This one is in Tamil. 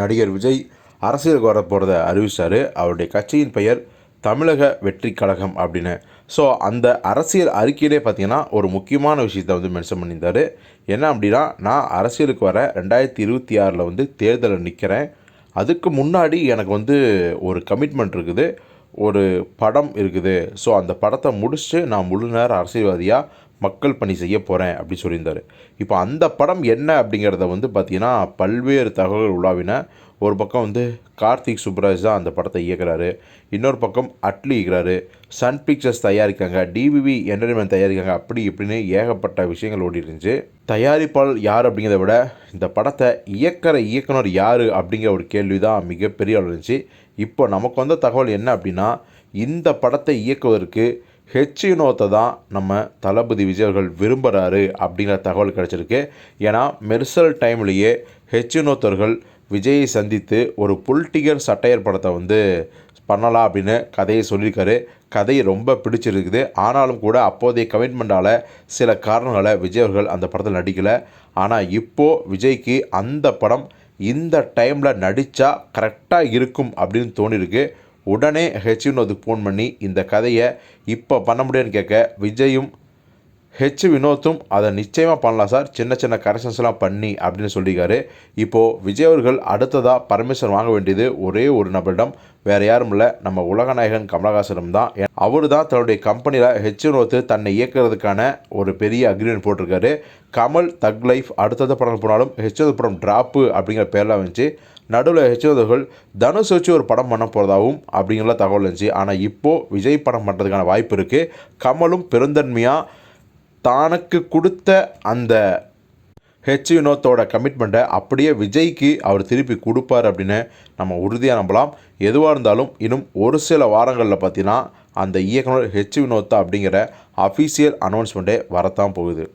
நடிகர் விஜய் அரசியலுக்கு வர போகிறத அறிவிச்சார். அவருடைய கட்சியின் பெயர் தமிழக வெற்றி கழகம் அப்படின்னு. ஸோ அந்த அரசியல் அறிக்கையிலே பார்த்தீங்கன்னா ஒரு முக்கியமான விஷயத்தை வந்து மென்ஷன் பண்ணியிருந்தார். என்ன அப்படின்னா நான் அரசியலுக்கு வர ரெண்டாயிரத்தி இருபத்தி ஆறில் வந்து தேர்தலில் நிற்கிறேன் அதுக்கு முன்னாடி எனக்கு வந்து ஒரு கமிட்மெண்ட் இருக்குது. ஒரு படம் இருக்குது. ஸோ அந்த படத்தை முடிச்சுட்டு நான் முழு நேரம் அரசியல்வாதியாக மக்கள் பணி செய்ய போகிறேன் அப்படி சொல்லியிருந்தார். இப்போ அந்த படம் என்ன அப்படிங்கிறத வந்து பார்த்திங்கன்னா பல்வேறு தகவல்கள் உலாவின ஒரு பக்கம் வந்து கார்த்திக் சுப்ராஜ் தான் அந்த படத்தை இயக்குறாரு. இன்னொரு பக்கம் அட்லி இருக்கிறாரு சன் பிக்சர்ஸ் தயாரிக்காங்க டிவிவி என்டர்டைன்மெண்ட் தயாரிக்காங்க அப்படி இப்படின்னு ஏகப்பட்ட விஷயங்கள் ஓடி இருந்துச்சு. தயாரிப்பாளர் யார் அப்படிங்கிறத விட இந்த படத்தை இயக்கிற இயக்குனர் யார் அப்படிங்கிற ஒரு கேள்வி தான் மிகப்பெரிய அளவு இருந்துச்சு. இப்போ நமக்கு வந்த தகவல் என்ன அப்படின்னா இந்த படத்தை இயக்குவதற்கு ஹெச் வினோத்தை தான் நம்ம தளபதி விஜய் அவர்கள் விரும்புகிறாரு அப்படிங்கிற தகவல் கிடச்சிருக்கு. ஏன்னா மெர்சல் டைம்லேயே ஹெச் வினோத் விஜயை சந்தித்து ஒரு பொலிட்டிக்கல் சட்டையர் படத்தை வந்து பண்ணலாம் அப்படின்னு கதையை சொல்லியிருக்காரு. கதை ரொம்ப பிடிச்சிருக்குது. ஆனாலும் கூட அப்போதைய கமிட்மெண்ட்டால் சில காரணங்களை விஜய் அவர்கள் அந்த படத்தில் நடிக்கலை. ஆனால் இப்போது விஜய்க்கு அந்த படம் இந்த டைமில் நடித்தா கரெக்டாக இருக்கும் அப்படின்னு தோணியிருக்கு. உடனே ஹெச்வினோத்துக்கு ஃபோன் பண்ணி இந்த கதையை இப்போ பண்ண முடியும்னு கேட்க விஜயும் ஹெச் வினோத்தும் அதை நிச்சயமாக பண்ணலாம் சார். சின்ன சின்ன கரெக்ஷன்ஸ்லாம் பண்ணி அப்படின்னு சொல்லியிருக்காரு. இப்போது விஜய் அவர்கள் அடுத்ததாக பர்மிஷன் வாங்க வேண்டியது ஒரே ஒரு நபரிடம். வேறு யாரும் இல்லை. நம்ம உலகநாயகன் கமலஹாசனம் தான். அவர் தான் தன்னுடைய கம்பெனியில் ஹெச் வினோத்து தன்னை இயக்குறதுக்கான ஒரு பெரிய அக்ரிமெண்ட் போட்டிருக்காரு. கமல் தக் லைஃப் அடுத்தது படம் போனாலும் ஹெச் படம் ட்ராப்பு அப்படிங்கிற பேர்லாம் வந்துச்சு நடுவில் ஹெச்ஓதர்கள் தனுஷ் வச்சு ஒரு படம் பண்ண போகிறதாகவும் அப்படிங்கிற தகவல் இருந்துச்சு. ஆனால் இப்போது விஜய் படம் பண்ணுறதுக்கான வாய்ப்பு இருக்குது கமலும் பெருந்தன்மையாக தனக்கு கொடுத்த அந்த ஹெச் வினோத்தோட கமிட்மெண்ட்டை அப்படியே விஜய்க்கு அவர் திருப்பி கொடுப்பார் அப்படின்னு நம்ம உறுதியாக நம்பலாம். எதுவாக இருந்தாலும் இன்னும் ஒரு சில வாரங்களில் பார்த்தீங்கன்னா அந்த இயக்குனர் ஹெச் வினோத்தா அப்படிங்கிற அஃபீஷியல் அனௌன்ஸ்மெண்ட்டே வரத்தான் போகுது.